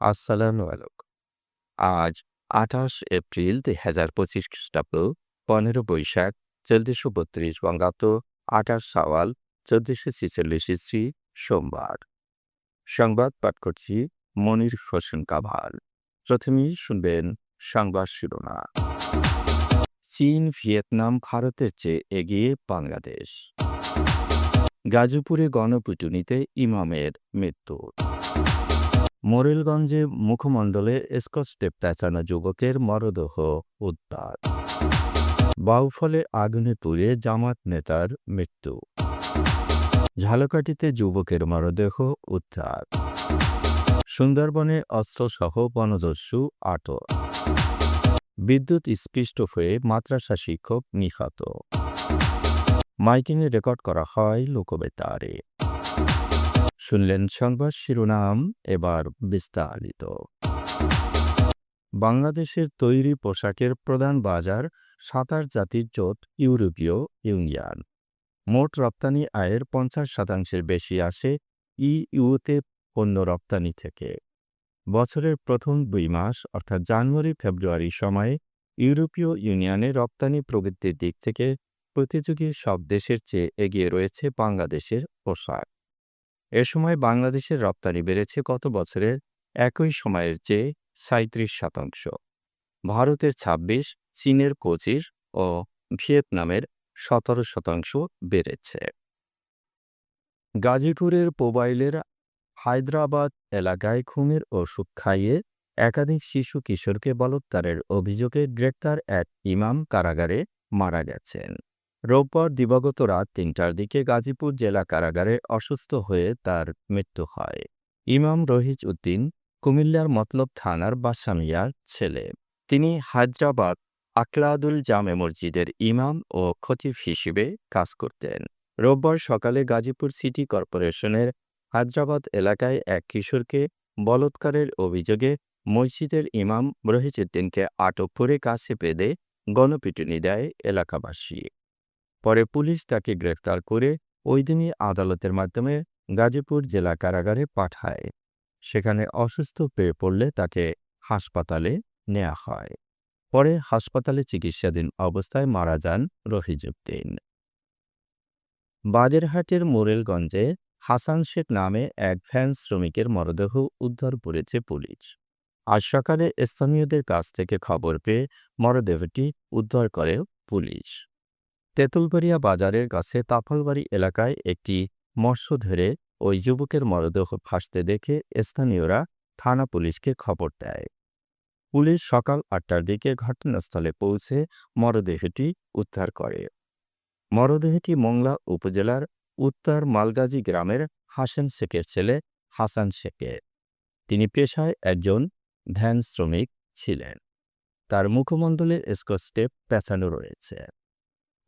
আসসালামু আলাইকুম। আজ আঠাশ এপ্রিল দুই হাজার পঁচিশ খ্রিস্টাব্দ, পনেরো বৈশাখ, চোদ্দশো বত্রিশ বঙ্গাব্দ, আঠাশ সাওয়াল, চোদ্দশো ছেচল্লিশ ইস্রি, সোমবার। সংবাদ পাঠ করছি মনির হোসেন কাভাল। প্রথমেই শুনবেন সংবাদ শিরোনাম। চীন, ভিয়েতনাম, ভারতের চেয়ে এগিয়ে বাংলাদেশ। গাজীপুরে গণপিটুনিতে ইমামের মৃত্যু। মোরেলগঞ্জে মুখমণ্ডলে স্কচ টেপ যুবকের মরদেহ উদ্ধার। বাউফলে আগুনে পুড়ে জামাত নেতার মৃত্যু। ঝালকাঠিতে যুবকের মরদেহ উদ্ধার। সুন্দরবনে অস্ত্রসহ বনদস্যু আটক। বিদ্যুৎ স্পৃষ্ট হয়ে মাদ্রাসা শিক্ষক নিহত। মাইকিংয়ে রেকর্ড করা হয় লোকবেতারে। শুনলেন সংবাদ শিরোনাম এবার বিস্তারিত। বাংলাদেশের তৈরি পোশাকের প্রধান বাজার সাতার জাতির জোট ইউরোপীয় ইউনিয়ন। মোট রপ্তানি আয়ের পঞ্চাশ শতাংশের বেশি আসে ইইউতে পণ্য রপ্তানি থেকে। বছরের প্রথম দুই মাস, অর্থাৎ জানুয়ারি, ফেব্রুয়ারি সময়ে ইউরোপীয় ইউনিয়নে রপ্তানি প্রবৃদ্ধির দিক থেকে প্রতিযোগী সব দেশের চেয়ে এগিয়ে রয়েছে বাংলাদেশের পোশাক। এ সময় বাংলাদেশের রপ্তানি বেড়েছে গত বছরের একই সময়ের চেয়ে সাঁত্রিশ শতাংশ। ভারতের ২৬ চীনের পঁচিশ ও ভিয়েতনামের সতেরো শতাংশ বেড়েছে। গাজীপুরের পোবাইলের হায়দ্রাবাদ এলাকায় খুনের ওষুধ খাইয়ে একাধিক শিশু কিশোরকে বলৎকারের অভিযোগে গ্রেপ্তার এক ইমাম কারাগারে মারা গেছেন। রোববার দিবাগত রাত তিনটার দিকে গাজীপুর জেলা কারাগারে অসুস্থ হয়ে তার মৃত্যু হয়। ইমাম রহিজ উদ্দিন, কুমিল্লার মতলব থানার বাসামিয়ার ছেলে। তিনি হায়দ্রাবাদ আকলাদুল জামে মসজিদের ইমাম ও খতিব হিসেবে কাজ করতেন। রোববার সকালে গাজীপুর সিটি কর্পোরেশনের হায়দ্রাবাদ এলাকায় এক কিশোরকে বলৎকারের অভিযোগে মসজিদের ইমাম রহিজউদ্দিনকে আটক করে কাছে পেদে গণপিটুনি দেয় এলাকাবাসী। পরে পুলিশ তাকে গ্রেফতার করে ওই দিনই আদালতের মাধ্যমে গাজীপুর জেলা কারাগারে পাঠায়। সেখানে অসুস্থ পেয়ে পড়লে তাকে হাসপাতালে নেওয়া হয়। পরে হাসপাতালে চিকিৎসাধীন অবস্থায় মারা যান রহিজুদ্দিন বাজেরহাটের মোরেলগঞ্জে হাসান শেখ নামে এক ভ্যান শ্রমিকের মরদেহ উদ্ধার করেছে পুলিশ। আজ সকালে স্থানীয়দের কাছ থেকে খবর পেয়ে মরদেহটি উদ্ধার করে পুলিশ। তেঁতুলবাড়িয়া বাজারের কাছে তাফলবাড়ি এলাকায় একটি মৎস্য ধরে ওই যুবকের মরদেহ ভাসতে দেখে স্থানীয়রা থানা পুলিশকে খবর দেয়। পুলিশ সকাল আটটার দিকে ঘটনাস্থলে পৌঁছে মরদেহটি উদ্ধার করে। মরদেহটি মংলা উপজেলার উত্তর মালগাজী গ্রামের হাসান শেখের ছেলে হাসান শেখে। তিনি পেশায় একজন ধ্যান শ্রমিক ছিলেন। তার মুখমণ্ডলে স্কচটেপ পেঁচানো রয়েছে।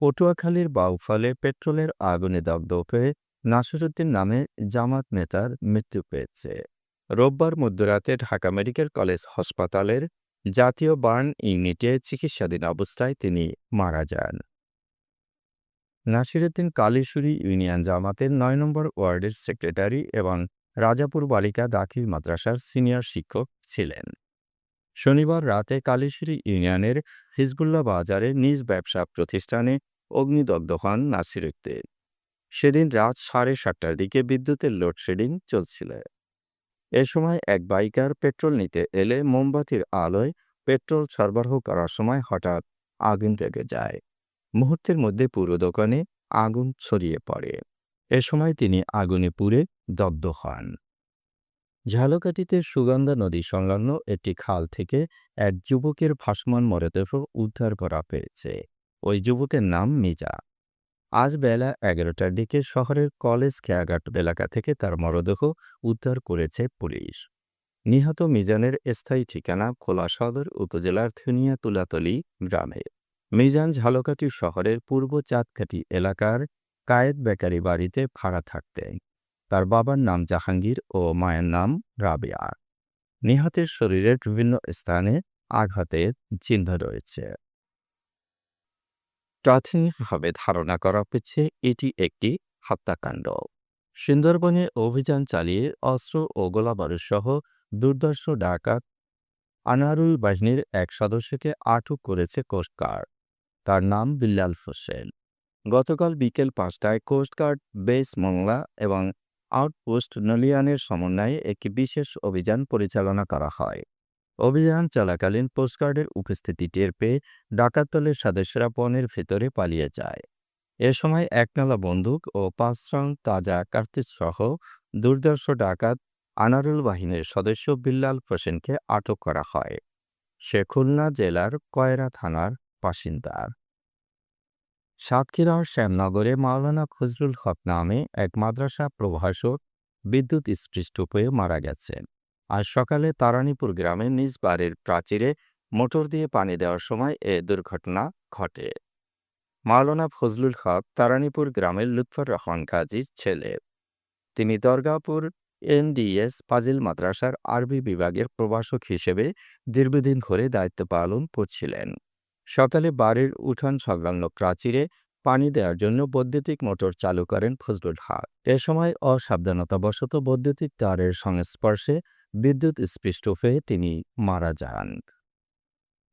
পটুয়াখালীর বাউফলে পেট্রোলের আগুনে দগ্ধ হয়ে নাসিরুদ্দিন নামে জামাত নেতার মৃত্যু পেয়েছে রোববার মধ্যরাতে ঢাকা মেডিকেল কলেজ হাসপাতালের জাতীয় বার্ন ইউনিটে চিকিৎসাধীন অবস্থায় তিনি মারা যান। নাসিরুদ্দিন কালীশুরী ইউনিয়ন জামাতের নয় নম্বর ওয়ার্ডের সেক্রেটারি এবং রাজাপুর বালিকা দাখিল মাদ্রাসার সিনিয়র শিক্ষক ছিলেন। শনিবার রাতে কালীশুরী ইউনিয়নের হিজবুল্লাহ বাজারে নিজ ব্যবসা প্রতিষ্ঠানে অগ্নিদগ্ধ হন নাসিরুদ্দিন সেদিন রাত সাড়ে সাতটার দিকে বিদ্যুতের লোডশেডিং চলছিল। এ সময় এক বাইকার পেট্রোল নিতে এলে মোমবাতির আলোয় পেট্রোল সরবরাহ করার সময় হঠাৎ আগুন লেগে যায়। মুহূর্তের মধ্যে পুরো দোকানে আগুন ছড়িয়ে পড়ে। এ সময় তিনি আগুনে পুড়ে দগ্ধ হন। ঝালকাঠিতে সুগন্ধা নদী সংলগ্ন একটি খাল থেকে এক যুবকের ভাসমান মরদেহ উদ্ধার করা হয়েছে। ওই যুবকের নাম মিজা। আজ বেলা এগারোটার দিকে শহরের কলেজ খেয়াঘাট এলাকা থেকে তার মরদেহ উদ্ধার করেছে পুলিশ। নিহত মিজানের স্থায়ী ঠিকানা খোলা সদর উপজেলার থুনিয়া তুলাতলি গ্রামে। মিজান ঝালকাঠি শহরের পূর্ব চাঁদকাঠি এলাকার কায়েদ বেকারি বাড়িতে ভাড়া থাকতেন তার বাবার নাম জাহাঙ্গীর ও মায়ের নাম রাবেয়া। নিহতের শরীরের বিভিন্ন স্থানে আঘাতের চিহ্ন রয়েছে। প্রাথমিকভাবে ধারণা করা হচ্ছে এটি একটি হত্যাকাণ্ড। সুন্দরবনে অভিযান চালিয়ে অস্ত্র ও গোলাবারুদ সহ দুর্দর্শ ডাকাত আনারুল বাহিনীর এক সদস্যকে আটক করেছে কোস্টগার্ড তার নাম বিল্লাল হোসেন। গতকাল বিকেল পাঁচটায় কোস্টগার্ড বেস মংলা এবং আউটপোস্ট নলিয়ানের সমন্বয়ে একটি বিশেষ অভিযান পরিচালনা করা হয়। অভিযান চলাকালীন কোস্টগার্ডের উপস্থিতি টের পেয়ে ডাকাতলের সদস্যরা বনের ভেতরে পালিয়ে যায়। এ সময় একনালা বন্দুক ও পাঁচ রাউন্ড তাজা কার্তিক সহ দুর্দর্শ ডাকাত আনারুল বাহিনীর সদস্য বিল্লাল হোসেনকে আটক করা হয়। সে খুলনা জেলার কয়রা থানার বাসিন্দা। সাতক্ষীরার শ্যামনগরে মাওলানা ফজলুল হক নামে এক মাদ্রাসা প্রভাষক বিদ্যুৎ স্পৃষ্ট হয়ে মারা গেছেন। আজ সকালে তারানীপুর গ্রামে নিজ বাড়ির প্রাচীরে মোটর দিয়ে পানি দেওয়ার সময় এ দুর্ঘটনা ঘটে। মাওলানা ফজলুল হক তারানীপুর গ্রামের লুৎফর রহমান কাজীর ছেলে। তিনি দরগাপুর এনডিএস ফাজিল মাদ্রাসার আরবি বিভাগের প্রভাষক হিসেবে দীর্ঘদিন ধরে দায়িত্ব পালন করছিলেন। সকালে বাড়ির উঠান সংলগ্ন প্রাচীরে পানি দেওয়ার জন্য বৈদ্যুতিক মোটর চালু করেন ফজলুল হক। এ সময় অসাবধানতাবশত বৈদ্যুতিক তারের সংস্পর্শে বিদ্যুৎ স্পৃষ্ট হয়ে তিনি মারা যান।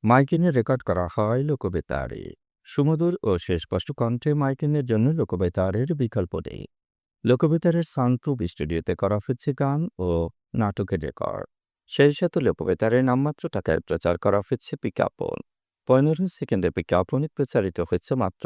মাইকিনে রেকর্ড করা হয় লোকবেতারে। সুমধুর ও সুস্পষ্ট কণ্ঠে মাইকিনের জন্য লোকবেতারের বিকল্প নেই। লোকবেতারের সাউন্ডপ্রুফ স্টুডিওতে করা হচ্ছে গান ও নাটকের রেকর্ড। সেই সাথে লোকবেতারের নামমাত্র টাকায় প্রচার করা হচ্ছে বিজ্ঞাপন পনেরো সেকেন্ডের বিজ্ঞাপন প্রচারিত হচ্ছে মাত্র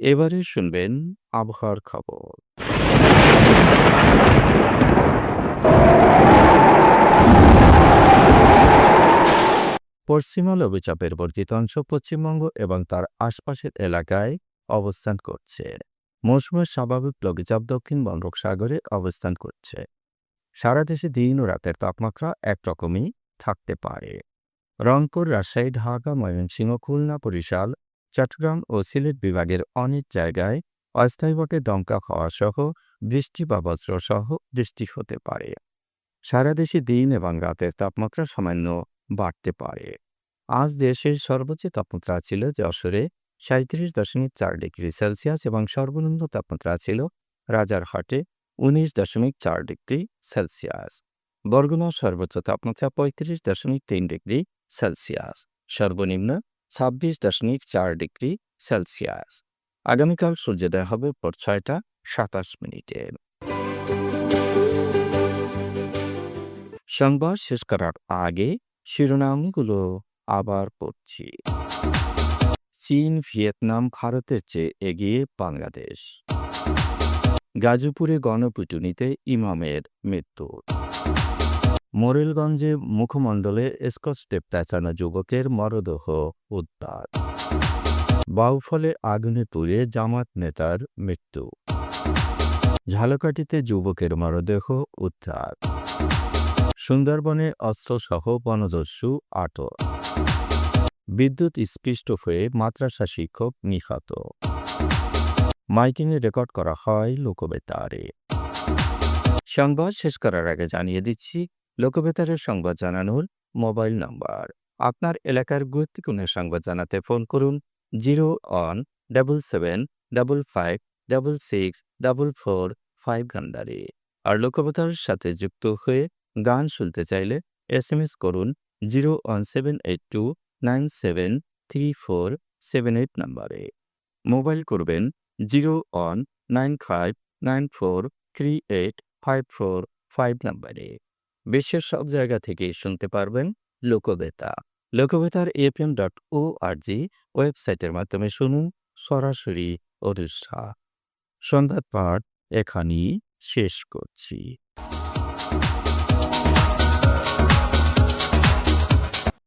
এবারে শুনবেন আবহাওয়ার খবর। পশ্চিমা লঘুচাপের বর্ধিত অংশ পশ্চিমবঙ্গ এবং তার আশপাশের এলাকায় অবস্থান করছে। মৌসুমের স্বাভাবিক লঘুচাপ দক্ষিণ বঙ্গোপসাগরে অবস্থান করছে। সারা দেশে দিন ও রাতের তাপমাত্রা একরকমই থাকতে পারে। রংপুর, রাজশাহী, ঢাকা, ময়মনসিংহ, খুলনা, বরিশাল চট্টগ্রাম ও সিলেট বিভাগের অনেক জায়গায় অস্থায়ীভাবে দমকা হওয়া সহ বৃষ্টি বা বজ্র সহ বৃষ্টি হতে পারে। সারা দেশে দিন এবং রাতের তাপমাত্রা সামান্য বাড়তে পারে। আজ দেশের সর্বোচ্চ তাপমাত্রা ছিল যশোরে সাঁত্রিশ দশমিক চার ডিগ্রি সেলসিয়াস এবং সর্বনিম্ন তাপমাত্রা ছিল রাজারহাটে উনিশ দশমিক চার ডিগ্রি সেলসিয়াস। বরগুনার সর্বোচ্চ তাপমাত্রা পঁয়ত্রিশ দশমিক তিন ডিগ্রি সেলসিয়াস। সর্বনিম্ন ছাব্বিশ দশমিক চার ডিগ্রি সেলসিয়াস। আগামীকাল সূর্যোদয় হবে ভোর ছয়টা সাতাশ মিনিটে সংবাদ শেষ করার আগে শিরোনামগুলো আবার পড়ছি। চীন, ভিয়েতনাম, ভারতের চেয়ে এগিয়ে বাংলাদেশ। গাজীপুরে গণপিটুনিতে ইমামের মৃত্যু। মোরেলগঞ্জে মুখমণ্ডলে স্কচ টেপ যুবকের মরদেহ উদ্ধার। বাউফলে আগুনে পুড়ে জামাত নেতার মৃত্যু। ঝালকাঠিতে যুবকের মরদেহ উদ্ধার। সুন্দরবনে অস্ত্রসহ বনদস্যু আটক। বিদ্যুৎ স্পৃষ্ট হয়ে মাদ্রাসা শিক্ষক নিহত। মাইকিংয়ে রেকর্ড করা হয় লোকবেতারে। সংবাদ শেষ করার আগে জানিয়ে দিচ্ছি লোকবেতারের সংবাদ জানানোর মোবাইল নম্বর। আপনার এলাকার গুরুত্বপূর্ণ সংবাদ জানাতে ফোন করুন zero one double seven double five double six double four five গান্ডারে আর লোকবেতারের সাথে যুক্ত হয়ে গান শুনতে চাইলে এস এম এস করুন zero one seven eight two nine seven three four seven eight নাম্বারে। মোবাইল করবেন zero one nine five nine four three eight five four five নাম্বারে। বিশ্বের সব জায়গা থেকেই শুনতে পারবেন লোকবেতা। লোকবেতার এফএম ডট ও আর জি ওয়েবসাইটের মাধ্যমে শুনুন সরাসরি অনুষ্ঠান সন্ধ্যার পাঠ এখানেই শেষ করছি।